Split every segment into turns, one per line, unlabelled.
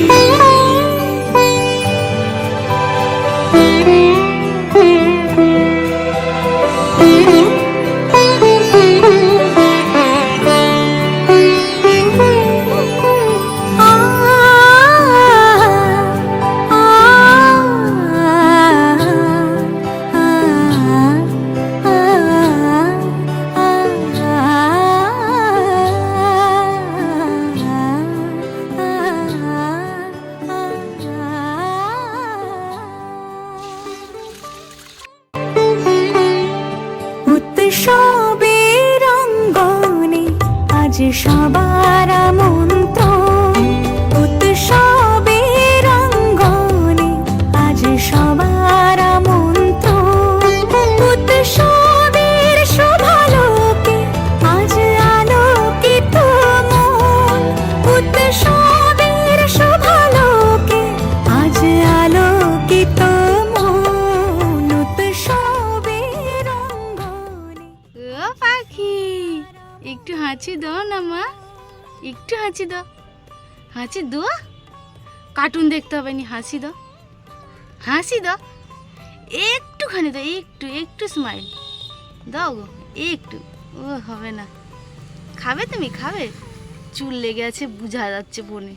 you. একটু হাঁচি দাও না, মা। একটু হাঁচি দাও। হাঁচি দাও? কার্টুন দেখতে হবে নি হাসি দাও। হাসি দাও? একটুখানি দাও, একটু একটু স্মাইল দাও গো, একটু। ও, হবে না। খাবে তুমি, খাবে? চুল লেগে আছে, বোঝা যাচ্ছে বনে।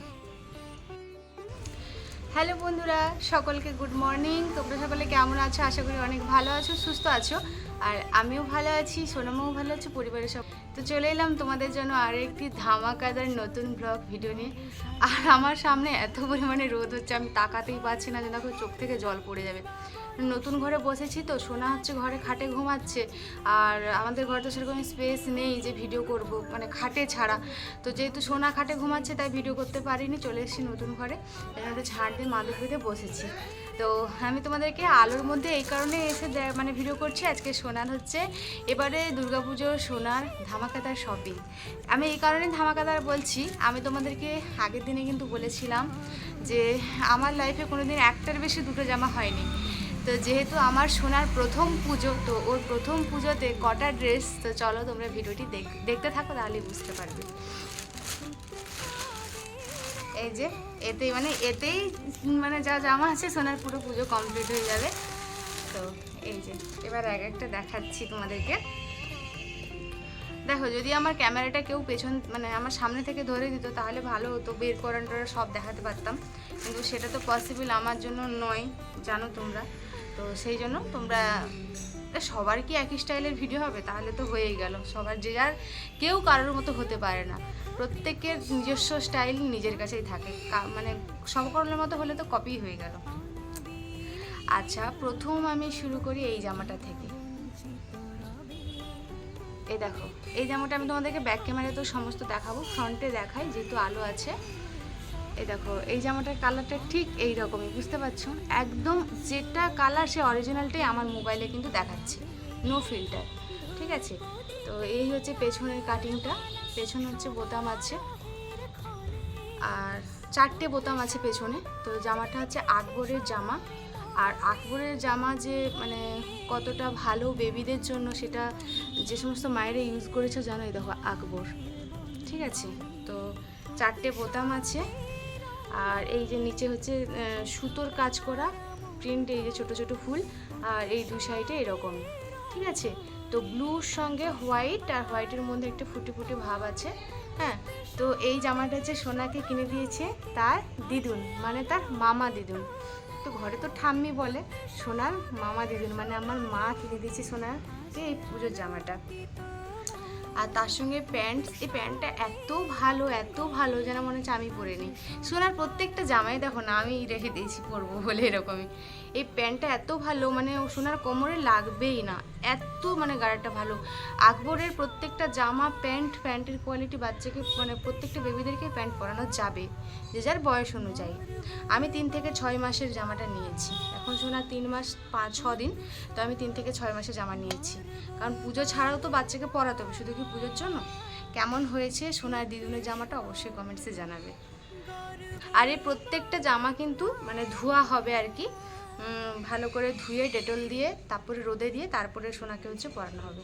হ্যালো বন্ধুরা, সকলকে গুড মর্নিং তোমরা সকলে কেমন আছো? আশা করি অনেক ভালো আছো, সুস্থ আছো। আর আমিও ভালো আছি, সোনামাও ভালো আছে, পরিবারের সব তো চলে এলাম তোমাদের জন্য আর একটি ধামাকাদার নতুন ব্লগ ভিডিও নিয়ে। আর আমার সামনে এত পরিমাণে রোদ হচ্ছে, আমি তাকাতেই পারছি না যে দেখো চোখ থেকে জল পড়ে যাবে। নতুন ঘরে বসেছি তো, সোনা হচ্ছে ঘরে খাটে ঘুমাচ্ছে, আর আমাদের ঘরে তো সেরকম স্পেস নেই যে ভিডিও করব মানে খাটে ছাড়া। তো যেহেতু সোনা খাটে ঘুমাচ্ছে, তাই ভিডিও করতে পারিনি, চলে এসেছি নতুন ঘরে। ঝাড় দিয়ে মাদুর পেতে বসেছি। তো আমি তোমাদেরকে আলোর মধ্যে এই কারণে এসে মানে ভিডিও করছি। আজকে সোনার হচ্ছে এবারে দুর্গাপুজোর সোনার ধামাকাদার শপিং আমি এই কারণে ধামাকাদার বলছি, আমি তোমাদেরকে আগের দিনে কিন্তু বলেছিলাম যে আমার লাইফে কোনোদিন একটার বেশি দুটো জামা হয়নি। তো যেহেতু আমার সোনার প্রথম পুজো, তো ওর প্রথম পুজোতে কটা ড্রেস তো চলো তোমরা ভিডিওটি দেখ- দেখতে থাকো, তাহলেই বুঝতে পারবে। এই যে, এতেই মানে এতেই মানে যা জামা আছে সোনার পুরো পুজো কমপ্লিট হয়ে যাবে। তো এই যে, এবার এক একটা দেখাচ্ছি তোমাদেরকে। দেখো, যদি আমার ক্যামেরাটা কেউ পেছন মানে আমার সামনে থেকে ধরে দিত তাহলে ভালো হতো। বের করানোটা সব দেখাতে পারতাম। কিন্তু সেটা তো পসিবল আমার জন্য নয়, জানো তোমরা। তো সেই জন্য তোমরা সবার কি একই স্টাইলের ভিডিও হবে? তাহলে তো হয়েই গেল। সবার যে যার, কেউ কারোর মতো হতে পারে না। প্রত্যেকের নিজস্ব স্টাইল নিজের কাছেই থাকে। মানে সকলের মতো হলে তো কপি হয়ে গেল। আচ্ছা প্রথম আমি শুরু করি এই জামাটা থেকে। এই দেখো, এই জামাটা আমি তোমাদেরকে ব্যাক ক্যামেরায় তো সমস্ত দেখাবো ফ্রন্টে দেখাই যেহেতু আলো আছে। এই দেখো, এই জামাটার কালারটা ঠিক এই রকমই, বুঝতে পারছ? একদম যেটা কালার সে অরিজিনালটাই আমার মোবাইলে কিন্তু দেখাচ্ছে। নো ফিল্টার ঠিক আছে? তো এই হচ্ছে পেছনের কাটিংটা পেছনে হচ্ছে বোতাম আছে। আর চারটে বোতাম আছে পেছনে। তো জামাটা হচ্ছে আকবরের জামা। আর আকবরের জামা যে মানে কতটা ভালো বেবিদের জন্য সেটা যে সমস্ত মায়েরা ইউজ করেছে জানো এই দেখো আকবর। ঠিক আছে? তো চারটে বোতাম আছে। আর এই যে নিচে হচ্ছে সুতোর কাজ করা প্রিন্ট এই যে ছোটো ছোটো ফুল। আর এই দু সাইডে এরকম। ঠিক আছে? তো ব্লুর সঙ্গে হোয়াইট আর হোয়াইটের মধ্যে একটা ফুটি ফুটি ভাব আছে হ্যাঁ? তো এই জামাটা হচ্ছে সোনাকে কিনে দিয়েছে তার দিদুন মানে তার মামা দিদুন। তো ঘরে তো ঠাম্মি বলে, সোনার মামা দিদুন মানে আমার মা কিনে দিয়েছে সোনাকে এই পুজোর জামাটা। আর তার সঙ্গে প্যান্ট এই প্যান্টটা এত ভালো এত ভালো যেন মনে হচ্ছে আমি পরে নিই। সোনার প্রত্যেকটা জামাই দেখো না, আমি রেখে দিয়েছি পরবো বলে এরকমই। এই প্যান্টটা এত ভালো মানে সোনার কোমরে লাগবেই না। এত মানে গাড়াটা ভালো। আকবরের প্রত্যেকটা জামা, প্যান্ট, প্যান্টের কোয়ালিটি বাচ্চাকে মানে প্রত্যেকটা বেবিদেরকে প্যান্ট পরানো যাবে, যে যার বয়স অনুযায়ী। আমি তিন থেকে ছয় মাসের জামাটা নিয়েছি। এখন সোনার তিন মাস পাঁচ, ছ দিন, তো আমি তিন থেকে ছয় মাসের জামা নিয়েছি। কারণ পুজো ছাড়াও তো বাচ্চাকে পরাতে হবে, শুধু কি পুজোর জন্য? কেমন হয়েছে সোনার দিদুনের জামাটা অবশ্যই কমেন্টসে জানাবে। আর এই প্রত্যেকটা জামা কিন্তু মানে ধোয়া হবে আর কি। ভালো করে ধুয়ে, ডেটল দিয়ে, তারপরে রোদে দিয়ে, তারপরে সোনাকে হচ্ছে পরানো হবে।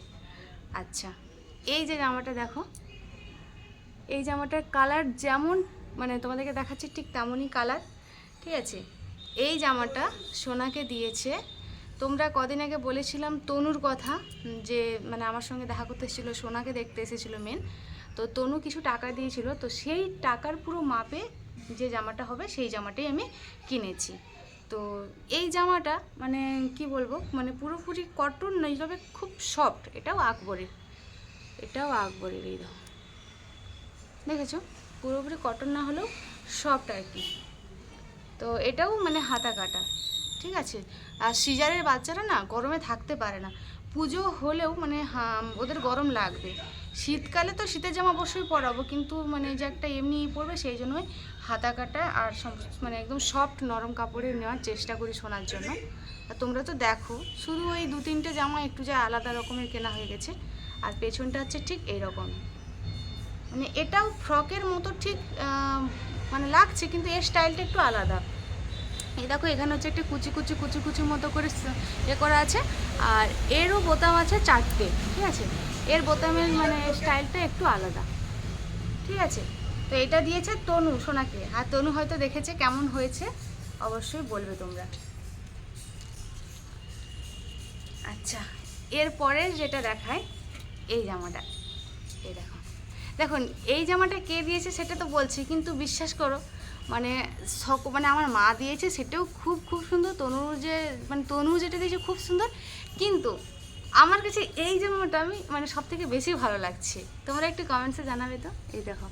আচ্ছা এই যে জামাটা দেখো, এই জামাটার কালার যেমন মানে তোমাদেরকে দেখাচ্ছে ঠিক তেমনই কালার, ঠিক আছে? এই জামাটা সোনাকে দিয়েছে, তোমরা কদিন আগে বলেছিলাম তনুর কথা, যে মানে আমার সঙ্গে দেখা করতে এসেছিল, সোনাকে দেখতে এসেছিল মেন তো তনু কিছু টাকা দিয়েছিল, তো সেই টাকার পুরো মাপে যে জামাটা হবে, সেই জামাটাই আমি কিনেছি। তো এই জামাটা মানে কি বলব মানে পুরোপুরি কটন নয় তবে খুব সফট এটাও আকবরের এটাও আকবরের এই দেখো। দেখেছ? পুরোপুরি কটন না হলেও সফট আর কি। তো এটাও মানে হাতা কাটা ঠিক আছে? আর সিজারের বাচ্চারা না গরমে থাকতে পারে না। পুজো হলেও মানে ওদের গরম লাগবে। শীতকালে তো শীতের জামা অবশ্যই পরাবো, কিন্তু মানে যে একটা এমনি পরবে সেই জন্যই হাতা কাটা আর মানে একদম সফট নরম কাপড়ের নেওয়ার চেষ্টা করি শোনার জন্য। আর তোমরা তো দেখো, শুধু ওই দু তিনটে জামা একটু যা আলাদা রকমের কেনা হয়ে গেছে, আর পেছনটা হচ্ছে ঠিক এইরকম মানে এটাও ফ্রকের মতো ঠিক মানে লাগছে, কিন্তু এর স্টাইলটা একটু আলাদা। এই দেখো, এখানে হচ্ছে একটা কুচি কুচি কুচি কুচি মতো করে এ করা আছে। আর এরও বোতাম আছে চারটে, ঠিক আছে? এর বোতামের মানে স্টাইলটা একটু আলাদা। ঠিক আছে? তো এটা দিয়েছে তনু, সোনাকে। আর তনু হয়তো দেখেছে কেমন হয়েছে, অবশ্যই বলবে তোমরা। আচ্ছা এরপরে যেটা দেখায়, এই জামাটা। এই দেখো। দেখুন, এই জামাটা কে দিয়েছে সেটা তো বলছি, কিন্তু বিশ্বাস করো মানে সক মানে আমার মা দিয়েছে সেটাও খুব খুব সুন্দর। তনুর যে মানে তনু যেটা দিয়েছে খুব সুন্দর। কিন্তু আমার কাছে এই জামাটা আমি মানে সব থেকে বেশি ভালো লাগছে। তোমরা একটু কমেন্টসে জানাবে তো? এই দেখো।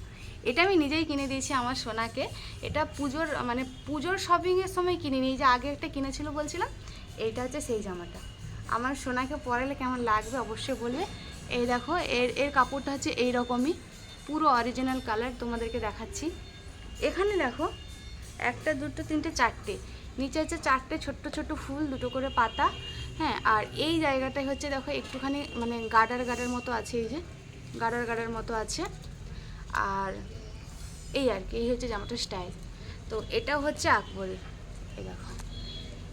এটা আমি নিজেই কিনে দিয়েছি আমার সোনাকে। এটা পুজোর মানে পুজোর শপিংয়ের সময় কিনে নিই যে আগে একটা কিনেছিল বলছিলাম, এইটা হচ্ছে সেই জামাটা। আমার সোনাকে পরালে কেমন লাগবে অবশ্যই বলবে। এই দেখো, এর এর কাপড়টা হচ্ছে এই রকমই পুরো অরিজিনাল কালার তোমাদেরকে দেখাচ্ছি। এখানে দেখো, একটা, দুটো, তিনটে, চারটে। নিচে হচ্ছে চারটে ছোট্ট ছোট্ট ফুল, দুটো করে পাতা। হ্যাঁ আর এই জায়গাটাই হচ্ছে দেখো একটুখানি মানে গাডার গাডার মতো আছে এই যে, গাডার গাডার মতো আছে। আর এই আর কি, এই হচ্ছে জামাটার স্টাইল তো এটা হচ্ছে আকবরের। এই দেখো।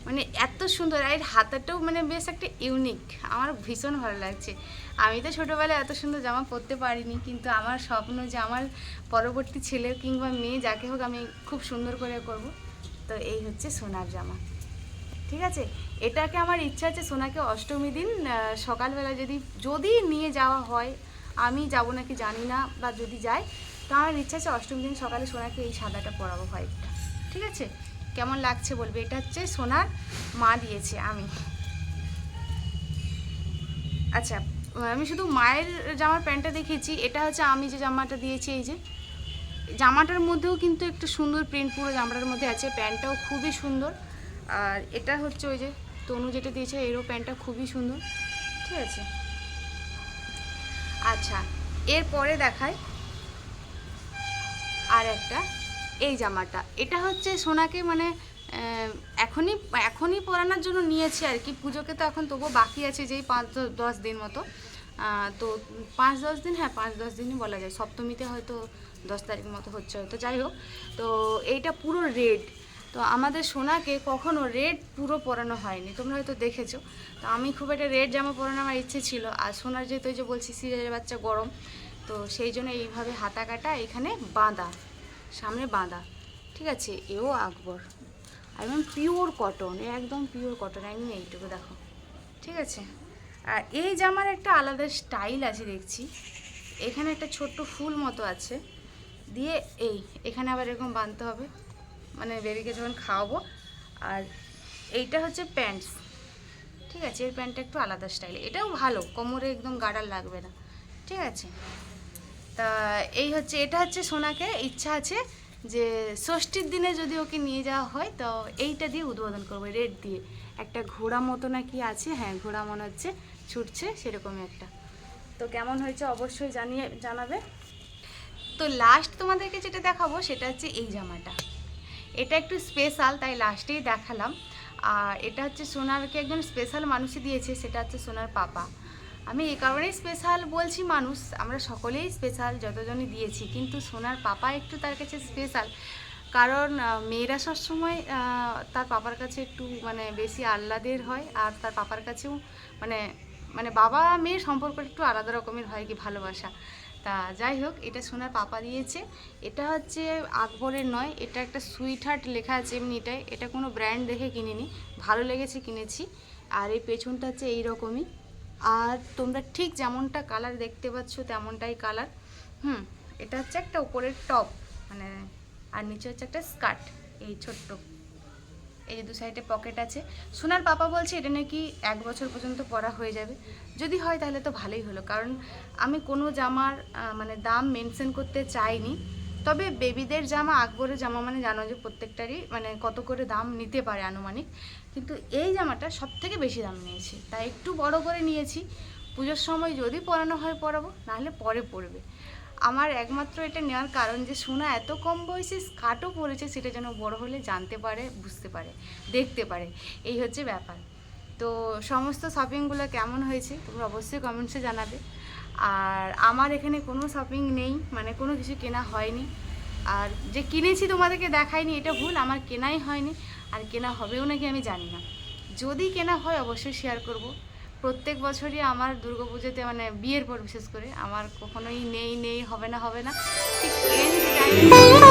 মানে এত সুন্দর, আর এর হাতাটাও মানে বেশ একটা ইউনিক আমার ভীষণ ভালো লাগছে। আমি তো ছোটোবেলায় এত সুন্দর জামা পরতে পারিনি, কিন্তু আমার স্বপ্ন যে আমার পরবর্তী ছেলে কিংবা মেয়ে যাকে হোক আমি খুব সুন্দর করে করব। তো এই হচ্ছে সোনার জামা। ঠিক আছে? এটাকে আমার ইচ্ছা আছে সোনাকে অষ্টমী দিন সকালবেলা যদি যদি নিয়ে যাওয়া হয়, আমি যাব নাকি জানি না, বা যদি যাই তো আমার ইচ্ছা আছে অষ্টমী দিন সকালে সোনাকে এই সাদাটা পরাবো হোয়াইটটা। ঠিক আছে? কেমন লাগছে বলবে? এটা হচ্ছে সোনার মা দিয়েছে আমি। আচ্ছা আমি শুধু মায়ের জামার প্যান্টটা দেখিয়েছি এটা হচ্ছে আমি যে জামাটা দিয়েছি, এই যে। জামাটার মধ্যেও কিন্তু একটু সুন্দর প্রিন্ট পুরো জামাটার মধ্যে আছে, প্যান্টটাও খুবই সুন্দর। আর এটা হচ্ছে ওই যে তনু যেটা দিয়েছে, এরও প্যান্টটা খুবই সুন্দর। ঠিক আছে? আচ্ছা এরপরে দেখায় আর একটা। এই জামাটা। এটা হচ্ছে সোনাকে মানে এখনই এখনই পরানোর জন্য নিয়েছি আর কি। পুজোকে তো এখন তবুও বাকি আছে যেই পাঁচ দশ দিন মতো। তো পাঁচ, দশ দিন হ্যাঁ পাঁচ, দশ দিনই বলা যায়। সপ্তমীতে হয়তো দশ তারিখ মতো হচ্ছে হয়তো যাই হোক। তো এইটা পুরো রেড। তো আমাদের সোনাকে কখনো রেড পুরো পরানো হয়নি। তোমরা হয়তো দেখেছ। তো আমি খুব একটা রেড জামা পরানো আমার ইচ্ছে ছিল। আর সোনার যেহেতু যে বলছি, সিরিয়ালের বাচ্চা গরম, তো সেই জন্য এইভাবে হাতা কাটা, এখানে বাঁধা। সামনে বাঁধা। ঠিক আছে, এও আকবর। একদম পিওর কটন একদম পিওর কটন একদম এইটুকু দেখো। ঠিক আছে? আর এই জামার একটা আলাদা স্টাইল আছে দেখছি। এখানে একটা ছোট্ট ফুল মতো আছে। দিয়ে এই, এখানে আবার এরকম বাঁধতে হবে। মানে বেবিকে যখন খাওয়াবো। আর এইটা হচ্ছে প্যান্টস ঠিক আছে, এর প্যান্টটা একটু আলাদা স্টাইল এটাও ভালো, কোমরে একদম গাডার লাগবে না। ঠিক আছে? তা এই হচ্ছে, এটা হচ্ছে সোনাকে, ইচ্ছা আছে যে ষষ্ঠীর দিনে যদি ওকে নিয়ে যাওয়া হয়, তো এইটা দিয়ে উদ্বোধন করব, রেড দিয়ে। একটা ঘোড়া মতো নাকি আছে হ্যাঁ ঘোড়া মনে হচ্ছে, ছুটছে, সেরকমই একটা। তো কেমন হয়েছে অবশ্যই জানিয়ে, জানাবে। তো লাস্ট তোমাদেরকে যেটা দেখাবো, সেটা হচ্ছে এই জামাটা। এটা একটু স্পেশাল তাই লাস্টেই দেখালাম। আর এটা হচ্ছে সোনারকে একজন স্পেশাল মানুষই দিয়েছে, সেটা হচ্ছে সোনার পাপা। আমি এই কারণেই স্পেশাল বলছি মানুষ, আমরা সকলেই স্পেশাল যতজনই দিয়েছি, কিন্তু সোনার পাপা একটু তার কাছে স্পেশাল কারণ মেয়েরা সবসময় তার পাপার কাছে একটু মানে বেশি আহ্লাদের হয়, আর তার পাপার কাছেও মানে মানে বাবা মেয়ের সম্পর্ক একটু আলাদা রকমের হয় কি ভালোবাসা। তা যাই হোক, এটা সোনার পাপা দিয়েছে। এটা হচ্ছে আকবরের নয়, এটা একটা সুইট হার্ট লেখা আছে এমনিটাই। এটা কোনো ব্র্যান্ড দেখে কিনিনি, ভালো লেগেছে কিনেছি। আর এই পেছনটা হচ্ছে এইরকমই। আর তোমরা ঠিক যেমনটা কালার দেখতে পাচ্ছ, তেমনটাই কালার হুম, এটা হচ্ছে একটা উপরের টপ মানে আর নিচে হচ্ছে একটা স্কার্ট এই ছোট্ট। এই যে দু সাইডে পকেট আছে। সোনার পাপা বলছে এটা নাকি এক বছর পর্যন্ত পরা হয়ে যাবে। যদি হয় তাহলে তো ভালোই হলো, কারণ আমি কোনো জামার মানে দাম মেনশন করতে চাইনি। তবে বেবিদের জামা, আকবরের জামা মানে জানো যে প্রত্যেকটারই মানে কত করে দাম নিতে পারে আনুমানিক। কিন্তু এই জামাটা সব থেকে বেশি দাম নিয়েছি। তাই একটু বড় করে নিয়েছি। পুজোর সময় যদি পরানো হয় পরাবো, নাহলে পরে পরবে। আমার একমাত্র এটা নেওয়ার কারণ যে সোনা এত কম বয়সে স্কার্টও পরেছে, সেটা যেন বড় হলে জানতে পারে, বুঝতে পারে, দেখতে পারে। এই হচ্ছে ব্যাপার। তো সমস্ত শপিংগুলো কেমন হয়েছে, তোমরা অবশ্যই কমেন্টসে জানাবে। আর আমার এখানে কোনো শপিং নেই মানে কোনো কিছু কেনা হয়নি। আর যে কিনেছি তোমাদেরকে দেখায়নি এটা ভুল, আমার কেনাই হয়নি। আর কেনা হবেও নাকি আমি জানি না। যদি কেনা হয়, অবশ্যই শেয়ার করব। প্রত্যেক বছরই আমার দুর্গাপুজোতে মানে বিয়ের পর বিশেষ করে, আমার কখনোই নেই নেই, হবে না হবে না। ঠিক